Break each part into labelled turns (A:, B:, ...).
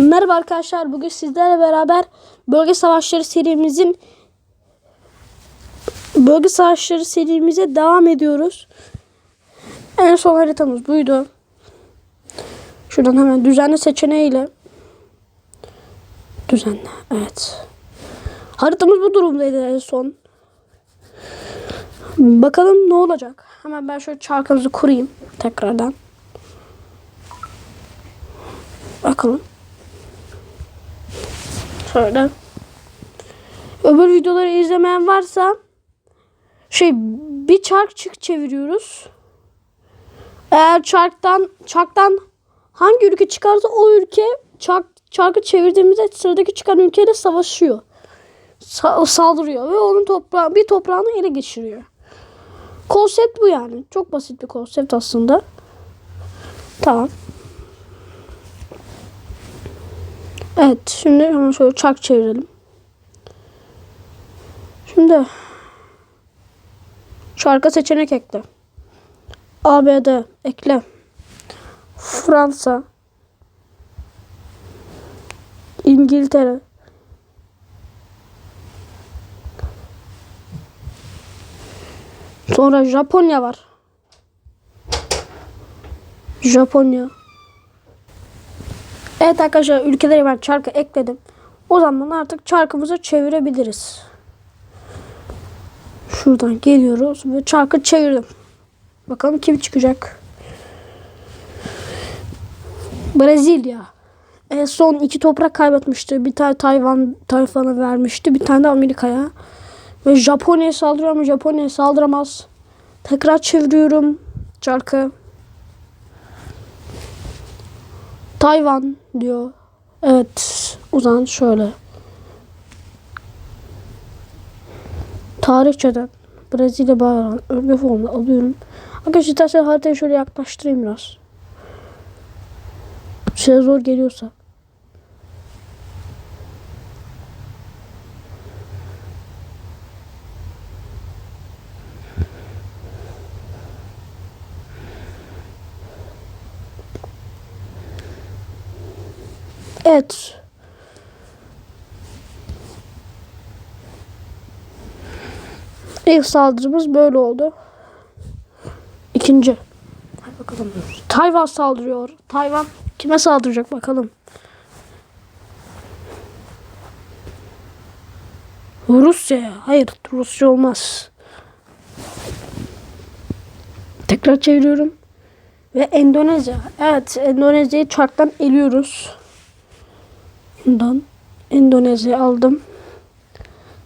A: Merhaba arkadaşlar. Bugün sizlerle beraber Bölge Savaşları serimizin Bölge Savaşları serimize devam ediyoruz. En son haritamız buydu. Şuradan hemen düzenli seçeneğiyle düzenle. Evet. Haritamız bu durumdaydı en son. Bakalım ne olacak. Hemen ben şöyle çarkımızı kurayım tekrardan. Bakalım. Şöyle. Öbür videoları izlemeyen varsa şey bir çark çık çeviriyoruz. Eğer çarktan çarktan hangi ülke çıkarsa o ülke çark, çarkı çevirdiğimizde sıradaki çıkan ülkeyle savaşıyor. Sa- saldırıyor ve onun toprağı bir toprağını ele geçiriyor. Konsept bu yani. Çok basit bir konsept aslında. Tamam. Evet şimdi hemen şöyle çark çevirelim. Şimdi şarkı seçenek ekle. ABD ekle. Fransa İngiltere Sonra Japonya var. Japonya. Evet arkadaşlar ülkeleri ben çarkı ekledim. O zaman artık çarkımızı çevirebiliriz. Şuradan geliyoruz ve çarkı çevirdim. Bakalım kim çıkacak. Brezilya. En son iki toprak kaybetmişti. Bir tane Tayvan Tayvan'a vermişti. Bir tane de Amerika'ya. Ve Japonya'ya saldırıyor ama Japonya'ya saldıramaz. Tekrar çeviriyorum çarkı. Tayvan diyor. Evet. O zaman şöyle. Tarihçeden Brezilya bayrağını örgü formunda alıyorum. Arkadaşlar isterseniz haritayı şöyle yaklaştırayım biraz. Size zor geliyorsa. Evet. İlk saldırımız böyle oldu. İkinci. Hadi bakalım. Tayvan saldırıyor. Tayvan kime saldıracak bakalım. Rusya. Hayır Rusya olmaz. Tekrar çeviriyorum. Ve Endonezya. Evet Endonezya'yı çarktan eliyoruz. Bundan Endonezya aldım.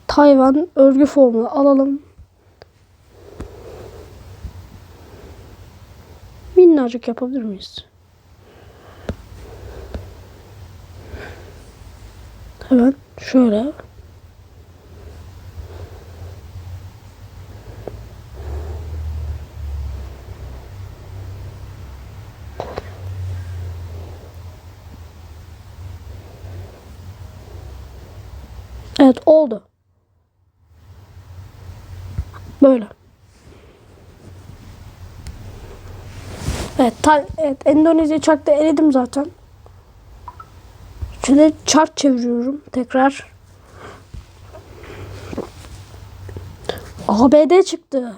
A: Tayvan örgü formunu alalım. Minnacık yapabilir miyiz? Hemen şöyle. Evet oldu. Böyle. Evet, ta, evet Endonezya çarkta eledim zaten. Şöyle çark çeviriyorum tekrar. ABD çıktı.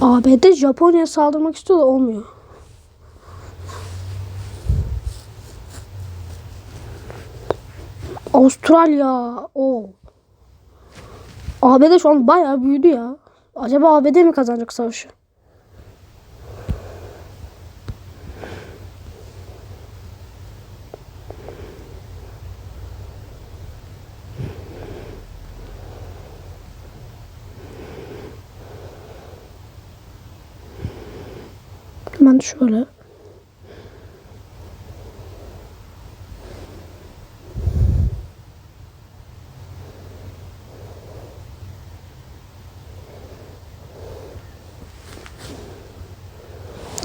A: ABD Japonya'ya saldırmak istiyor da olmuyor. Avustralya. O. ABD şu an bayağı büyüdü ya. Acaba ABD mi kazanacak savaşı? Hemen şöyle.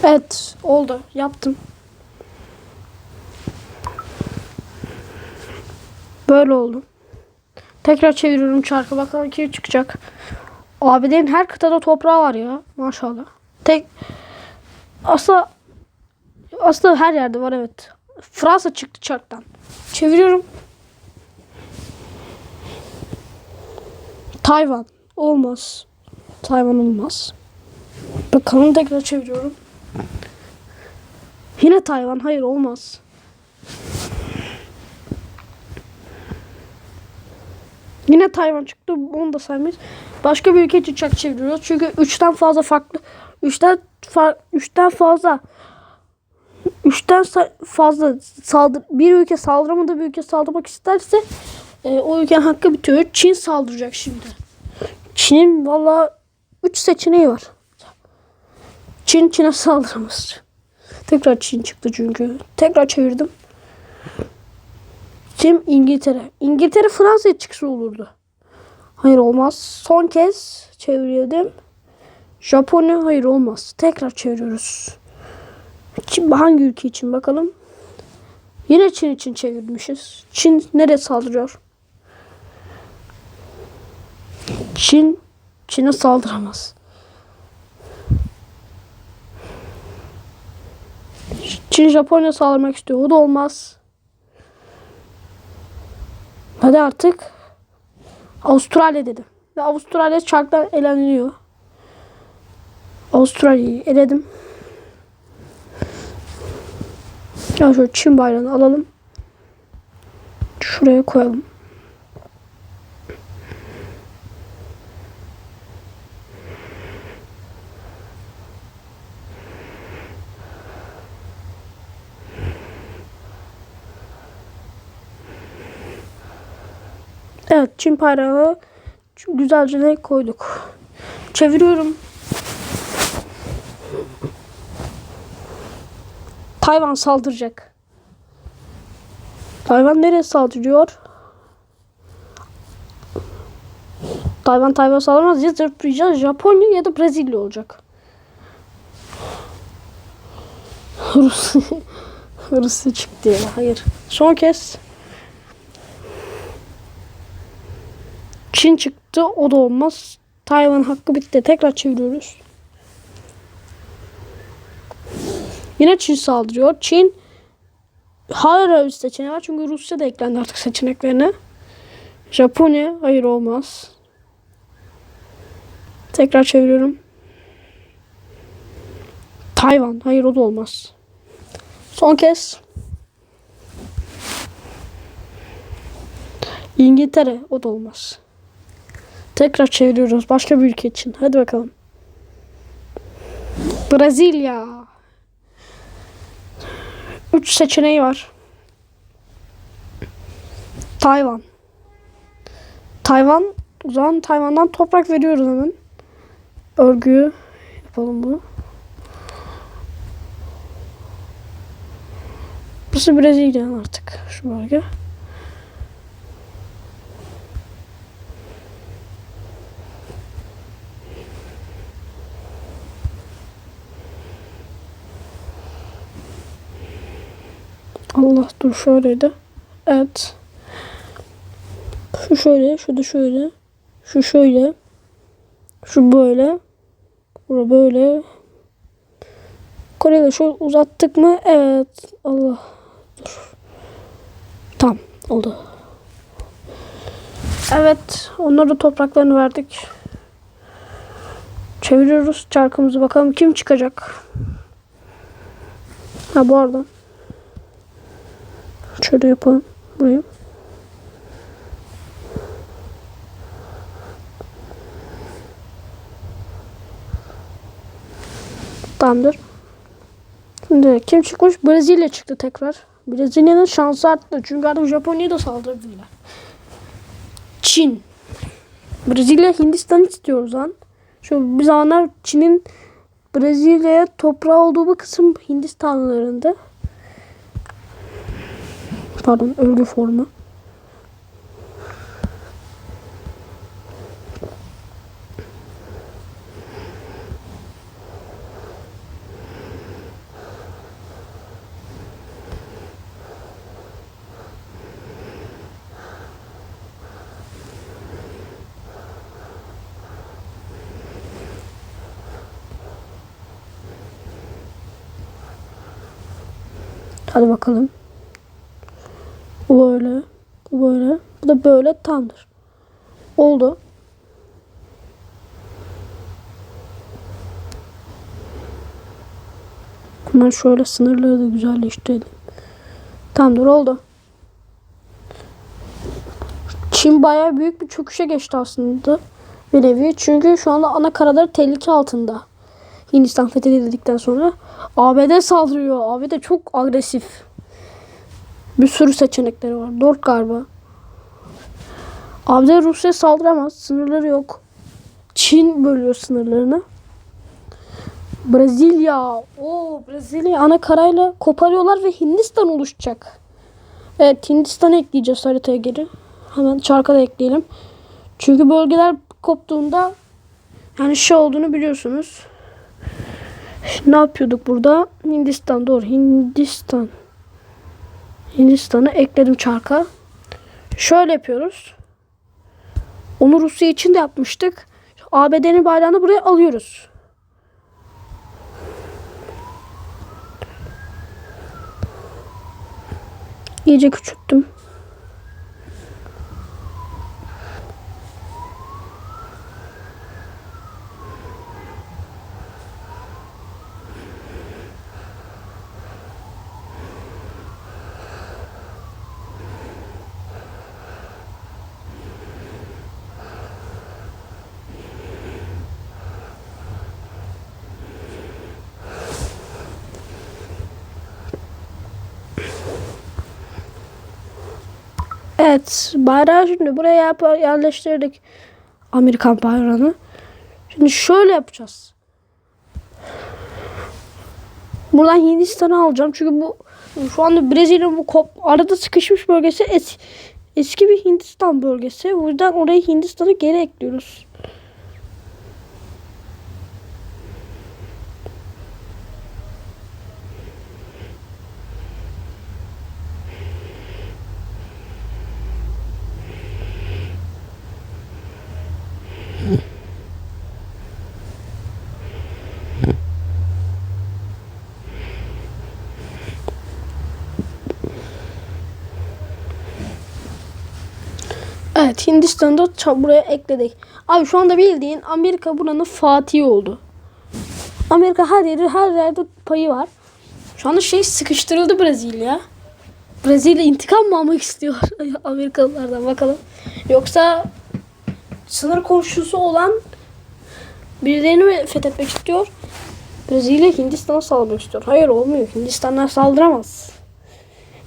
A: Evet oldu yaptım. Böyle oldu. Tekrar çeviriyorum çarkı bakalım kim çıkacak. ABD'nin her kıtada toprağı var ya maşallah. Tek Aslında aslında her yerde var evet. Fransa çıktı çarktan. Çeviriyorum. Tayvan. Olmaz. Tayvan olmaz. Bakalım tekrar çeviriyorum. Yine Tayvan. Hayır olmaz. Yine Tayvan çıktı. Onu da saymayız. Başka bir ülke için çak çeviriyoruz. Çünkü 3'ten fazla farklı 3'ten fa, 3'ten fazla 3'ten sa- fazla saldır bir ülke saldıramadığı bir ülke saldırmak isterse e, o ülkenin hakkı bitiyor. Çin saldıracak şimdi. Çin'in valla 3 seçeneği var. Çin Çin'e saldıramaz. Tekrar Çin çıktı çünkü. Tekrar çevirdim. Çin İngiltere. İngiltere Fransa'ya çıksa olurdu. Hayır olmaz. Son kez çevirdim. Japonya hayır olmaz. Tekrar çeviriyoruz. Çin, hangi ülke için bakalım. Yine Çin için çevirmişiz. Çin nereye saldırıyor? Çin Çin'e saldıramaz. Çin Japonya saldırmak istiyor. O da olmaz. Hadi artık. Avustralya dedim. Ve Avustralya çarklar eleniyor. Avustralya'yı eledim. Ya şöyle Çin bayrağını alalım. Şuraya koyalım. Evet Çin bayrağını güzelce koyduk. Çeviriyorum. Tayvan saldıracak. Tayvan nereye saldırıyor? Tayvan Tayvan saldırmaz ya, ya Japonya ya da Brezilya olacak. Rusya Rusya çıktı ya. Hayır. Son kez Çin çıktı. O da olmaz. Tayvan hakkı bitti. Tekrar çeviriyoruz. Yine Çin saldırıyor. Çin hala bir seçeneği var. Çünkü Rusya da eklendi artık seçeneklerine. Japonya hayır olmaz. Tekrar çeviriyorum. Tayvan hayır o da olmaz. Son kez. İngiltere o da olmaz. Tekrar çeviriyoruz başka bir ülke için. Hadi bakalım. Brezilya. Üç seçeneği var. Tayvan. Tayvan. O zaman Tayvan'dan toprak veriyoruz hemen. Örgüyü yapalım bunu. Burası Brezilya artık şu bölge. Allah dur şöyleydi. Evet. Şu şöyle, şu da şöyle. Şu şöyle. Şu böyle. Bura böyle. Kore'yi şöyle uzattık mı? Evet. Allah. Dur. Tamam. Oldu. Evet. Onlara topraklarını verdik. Çeviriyoruz çarkımızı. Bakalım kim çıkacak. Ha bu arada. Şöyle yapalım. Burayı. Tamamdır. Şimdi kim çıkmış? Brezilya çıktı tekrar. Brezilya'nın şansı arttı. Çünkü artık Japonya'ya da saldırabilirler. Çin. Brezilya Hindistan istiyoruz lan. Şu bir zamanlar Çin'in Brezilya'ya toprağı olduğu bu kısım Hindistanlılarında. Pardon örgü formu. Hadi bakalım. Bu böyle. Bu böyle. Bu da böyle tamdır. Oldu. Hemen şöyle sınırları da güzelleştirelim. Tamamdır oldu. Çin bayağı büyük bir çöküşe geçti aslında. Bir nevi. Çünkü şu anda ana karaları tehlike altında. Hindistan fethedildikten sonra. ABD saldırıyor. ABD çok agresif. Bir sürü seçenekleri var. Dört galiba. ABD Rusya saldıramaz. Sınırları yok. Çin bölüyor sınırlarını. Brezilya. Oo Brezilya ana karayla koparıyorlar ve Hindistan oluşacak. Evet Hindistan'ı ekleyeceğiz haritaya geri. Hemen çarka da ekleyelim. Çünkü bölgeler koptuğunda yani şey olduğunu biliyorsunuz. Ne yapıyorduk burada? Hindistan doğru. Hindistan. Hindistan'ı ekledim çarka. Şöyle yapıyoruz. Onu Rusya için de yapmıştık. ABD'nin bayrağını buraya alıyoruz. İyice küçülttüm. Evet bayrağı şimdi buraya yerleştirdik. Amerikan bayrağını. Şimdi şöyle yapacağız. Buradan Hindistan'ı alacağım. Çünkü bu şu anda Brezilya'nın bu kop, arada sıkışmış bölgesi es, eski bir Hindistan bölgesi. O yüzden oraya Hindistan'ı geri ekliyoruz. Evet Hindistan'da buraya ekledik. Abi şu anda bildiğin Amerika buranın Fatihi oldu. Amerika her yeri her yerde payı var. Şu anda şey sıkıştırıldı Brezilya. Brezilya intikam mı almak istiyor Amerikalılardan bakalım. Yoksa sınır komşusu olan birilerini mi fethetmek istiyor? Brezilya Hindistan'a saldırmak istiyor. Hayır olmuyor. Hindistanlar saldıramaz.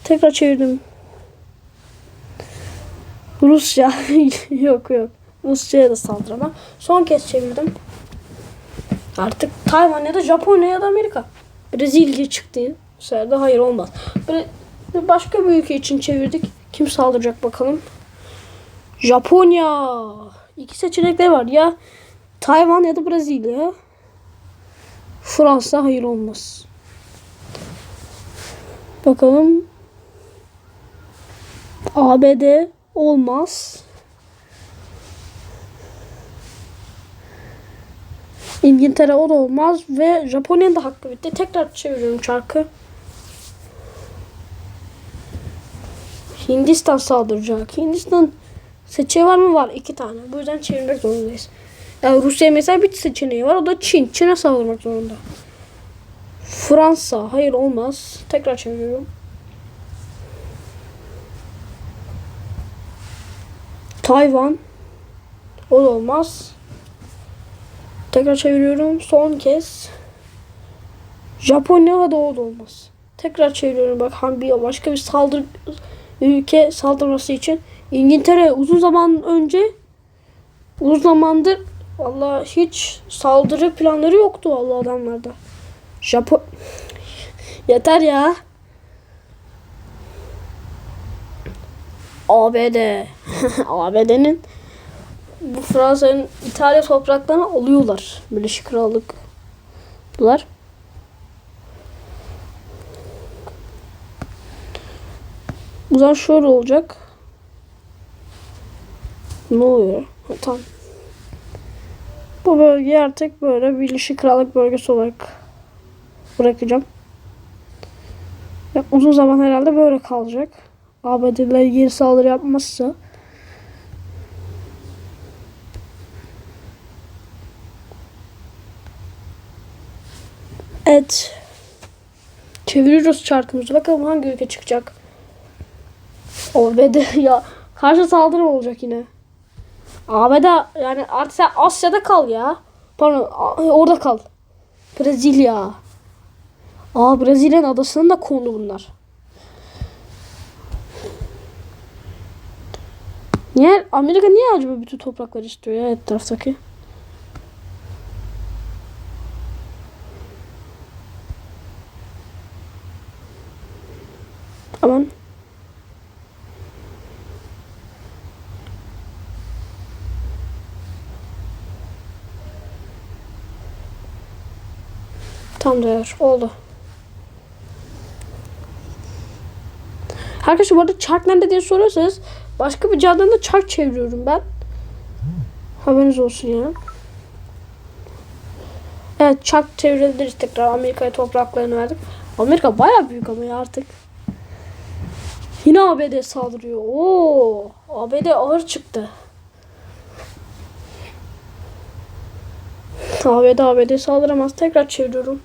A: Tekrar çevirdim. Rusya yok yok. Rusya'ya da saldıramam. Son kez çevirdim. Artık Tayvan ya da Japonya ya da Amerika. Brezilya çıktı. Bu sefer de hayır olmaz. Böyle başka bir ülke için çevirdik. Kim saldıracak bakalım. Japonya. İki seçenekler var. Ya Tayvan ya da Brezilya. Fransa hayır olmaz. Bakalım. ABD olmaz. İngiltere o da olmaz ve Japonya'nın da hakkı bitti. Tekrar çeviriyorum çarkı. Hindistan saldıracak. Hindistan seçeneği var mı? Var. iki tane. Bu yüzden çevirmek zorundayız. Yani Rusya mesela bir seçeneği var. O da Çin. Çin'e saldırmak zorunda. Fransa. Hayır olmaz. Tekrar çeviriyorum. Tayvan. O da olmaz. Tekrar çeviriyorum. Son kez. Japonya da o da olmaz. Tekrar çeviriyorum. Bak bir başka bir saldırı ülke saldırması için İngiltere uzun zaman önce uzun zamandır valla hiç saldırı planları yoktu valla adamlarda. Japon Yeter ya. ABD. ABD'nin bu Fransa'nın İtalya topraklarını alıyorlar. Birleşik Krallık. Bunlar. Bu zaman şöyle olacak. Ne oluyor? Ha, tamam. Bu bölgeyi artık böyle Birleşik Krallık bölgesi olarak bırakacağım. Ve uzun zaman herhalde böyle kalacak. ABD'ler geri saldırı yapmazsa. Evet. Çeviriyoruz çarkımızı. Bakalım hangi ülke çıkacak. ABD ya karşı saldırı olacak yine. ABD yani artık sen Asya'da kal ya. Pardon orada kal. Brezilya. Aa Brezilya'nın adasının da konu bunlar. Niye Amerika niye acaba bütün toprakları istiyor ya etraftaki? Aman. Tamamdır. Oldu. Arkadaşlar bu arada çark nerede diye soruyorsanız başka bir cadden de çark çeviriyorum ben. Haberiniz olsun ya. Evet çark çevirebiliriz tekrar. Amerika'ya topraklarını verdik. Amerika baya büyük ama ya artık. Yine ABD saldırıyor. Oo, ABD ağır çıktı. ABD ABD saldıramaz. Tekrar çeviriyorum.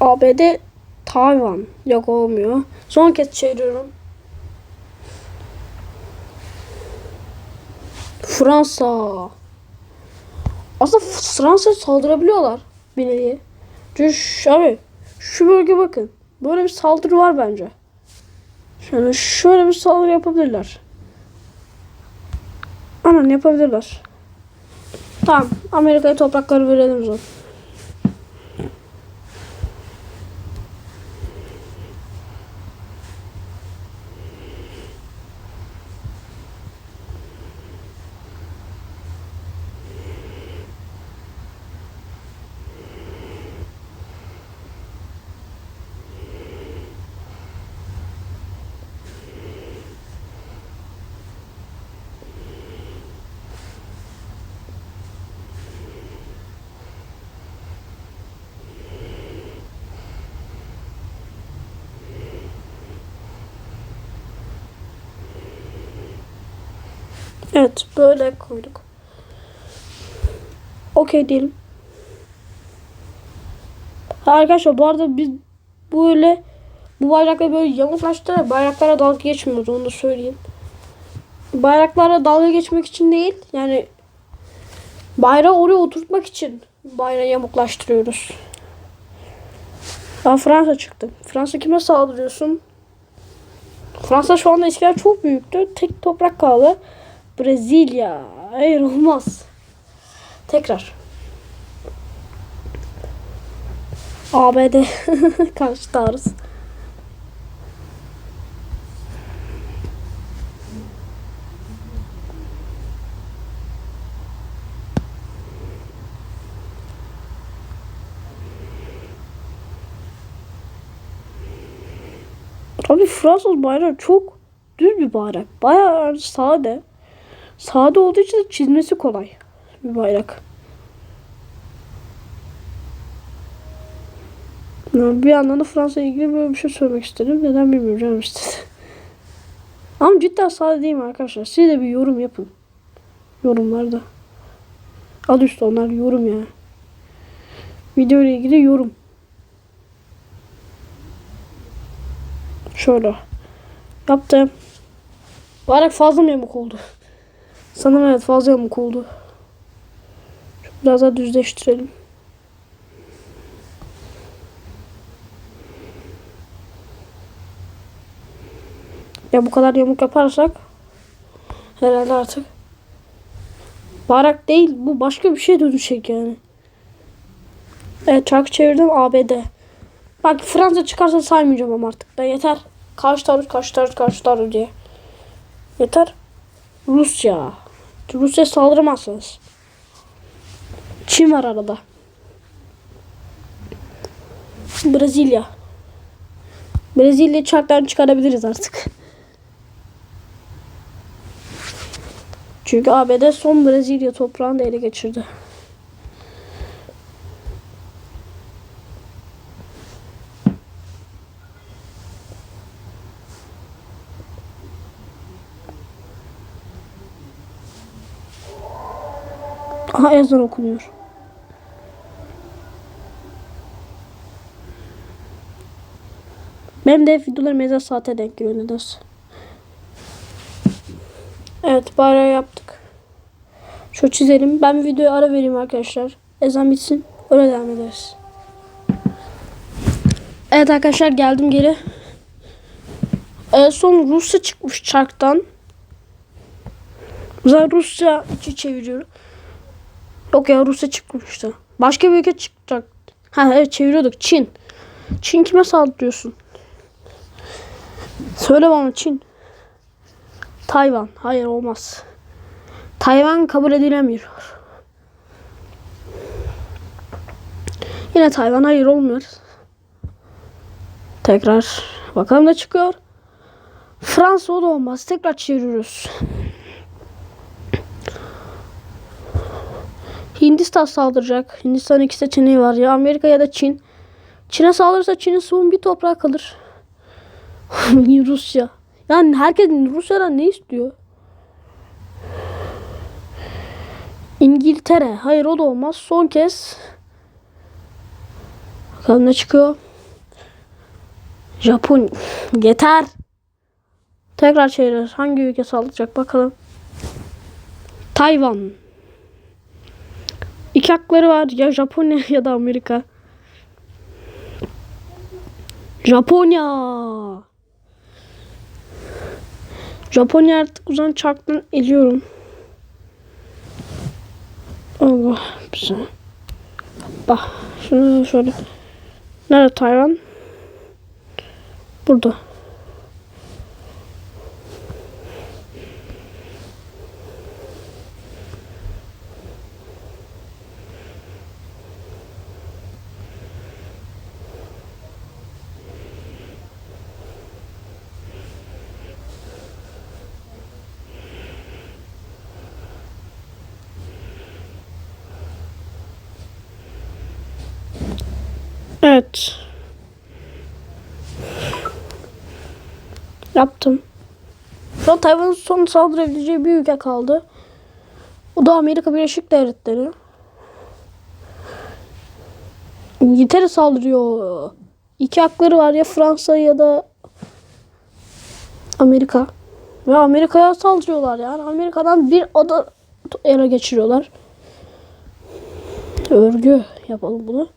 A: ABD Tayvan. Yok olmuyor. Son kez çeviriyorum. Fransa. Aslında Fransa saldırabiliyorlar bir nevi. Şu, abi, şu bölge bakın. Böyle bir saldırı var bence. Şöyle şöyle bir saldırı yapabilirler. Anan yapabilirler. Tamam. Amerika'ya toprakları verelim o Evet böyle koyduk. Okey diyelim. Arkadaşlar bu arada biz böyle bu bayrakla böyle yamuklaştı. Bayraklara dalga geçmiyoruz onu da söyleyeyim. Bayraklara dalga geçmek için değil. Yani bayrağı oraya oturtmak için bayrağı yamuklaştırıyoruz. Ben Fransa çıktı. Fransa kime saldırıyorsun? Fransa şu anda eskiden çok büyüktü. Tek toprak kaldı. Brezilya. Hayır olmaz. Tekrar. ABD karşı taarruz. Abi Fransız bayrağı çok düz bir bayrak. Bayağı sade. Sade olduğu için çizmesi kolay bir bayrak. Bir yandan da Fransa'ya ilgili böyle bir şey söylemek istedim. Neden bilmiyorum canım istedi. Ama cidden sade değil mi arkadaşlar? Siz de bir yorum yapın. Yorumlarda. Al üstü onlar yorum ya. Video ile ilgili yorum. Şöyle. Yaptım. Bayrak fazla mı yamuk oldu? Sanırım evet fazla yamuk oldu. Biraz daha düzleştirelim. Ya bu kadar yamuk yaparsak herhalde artık bayrak değil bu başka bir şey dönüşecek yani. Evet çarkı çevirdim ABD. Bak Fransa çıkarsa saymayacağım ama artık da yeter. Karşı tarih karşı tarih karşı tarih diye. Yeter. Rusya. Rusya saldıramazsınız. Çin var arada. Brezilya. Brezilya'yı çarktan çıkarabiliriz artık. Çünkü ABD son Brezilya toprağını da ele geçirdi. Aha ezan okunuyor. Benim de videolarım ezan saate denk geliyor nedense. Evet bayrağı yaptık. Şu çizelim. Ben videoya ara vereyim arkadaşlar. Ezan bitsin. Öyle devam ederiz. Evet arkadaşlar geldim geri. En son Rusya çıkmış çarktan. Zaten Rusya içi çeviriyorum. Yok ya Rusya çıkmıştı. Başka bir ülke çıkacak. Ha evet çeviriyorduk. Çin. Çin kime saldırıyorsun? Söyle bana Çin. Tayvan. Hayır olmaz. Tayvan kabul edilemiyor. Yine Tayvan hayır olmuyor. Tekrar bakalım ne çıkıyor. Fransa o da olmaz. Tekrar çeviriyoruz. Hindistan saldıracak. Hindistan iki seçeneği var ya Amerika ya da Çin. Çin'e saldırırsa Çin'in son bir toprağı kalır. Rusya. Yani herkes Rusya'dan ne istiyor? İngiltere. Hayır o da olmaz. Son kez. Bakalım ne çıkıyor. Japon. Yeter. Tekrar çevirir. Hangi ülke saldıracak bakalım. Tayvan. İki hakları var. Ya Japonya ya da Amerika. Japonya. Japonya artık uzan çarktan ediyorum. Allah bize. Bak şunu şöyle. Nerede Tayvan? Burada. Evet. Yaptım. Şu an Tayvan'ın son saldırabileceği bir ülke kaldı. O da Amerika Birleşik Devletleri. İngiltere saldırıyor. İki hakları var ya Fransa ya da Amerika. Ve Amerika'ya saldırıyorlar yani. Amerika'dan bir ada ele geçiriyorlar. Örgü yapalım bunu.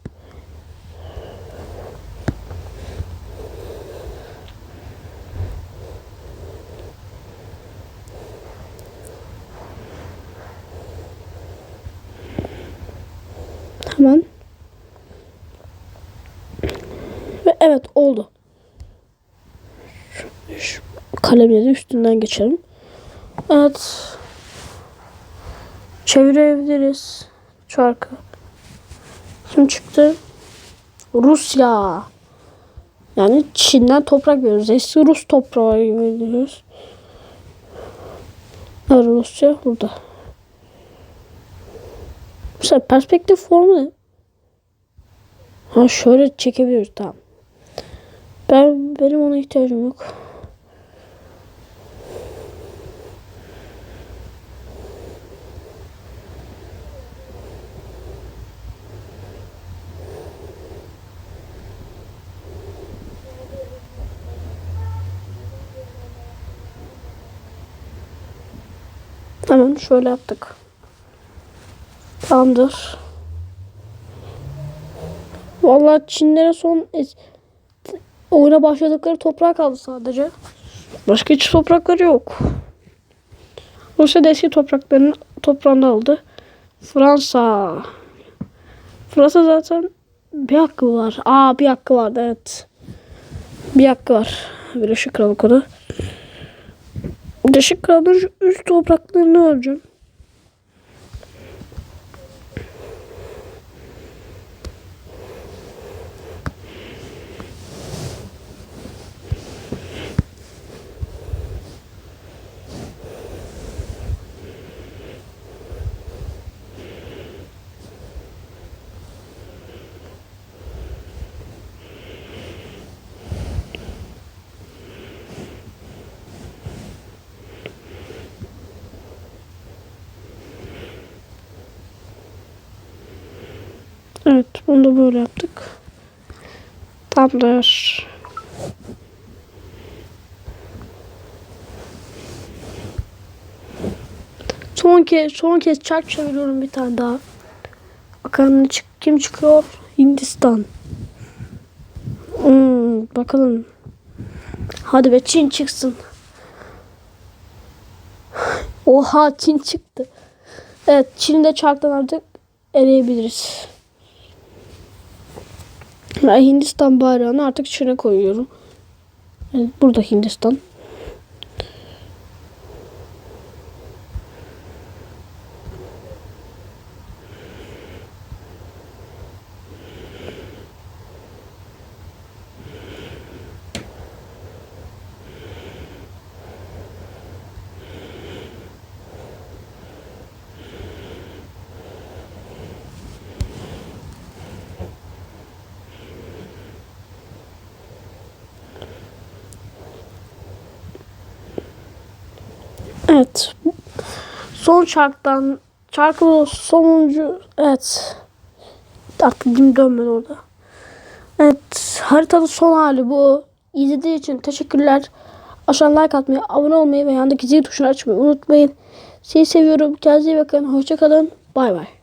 A: Hemen. Ve evet oldu. Şu, şu kalemleri üstünden geçelim. Evet. Çevirebiliriz. Çarkı. Şimdi çıktı. Rusya. Yani Çin'den toprak veriyoruz. Eski Rus toprağı veriyoruz. Rusya burada. Mesela perspektif formu ne? Ha şöyle çekebiliyoruz tamam. Ben benim ona ihtiyacım yok. Tamam şöyle yaptık. Tamamdır. Vallahi Çinlere son oyuna başladıkları toprak kaldı sadece. Başka hiç toprakları yok. Rusya da eski topraklarını toprağını aldı. Fransa. Fransa zaten bir hakkı var. Aa bir hakkı vardı evet. Bir hakkı var. Birleşik Krallık o da. Birleşik Krallık'ın üst topraklarını alacağım. Bunu da böyle yaptık. Tamamdır. Son kez son kez çark çeviriyorum bir tane daha. Bakalım çık kim çıkıyor? Hindistan. Hmm, bakalım. Hadi be Çin çıksın. Oha Çin çıktı. Evet Çin'i de çarktan artık eleyebiliriz. Ben Hindistan bayrağını artık Çin'e koyuyorum. Evet, burada Hindistan. Evet. Son çarktan çarkı sonuncu evet. Aklım dönmedi orada. Evet. Haritanın son hali bu. İzlediğiniz için teşekkürler. Aşağıdan like atmayı, abone olmayı ve yandaki zil tuşunu açmayı unutmayın. Sizi seviyorum. Kendinize iyi bakın. Hoşçakalın. Bay bay.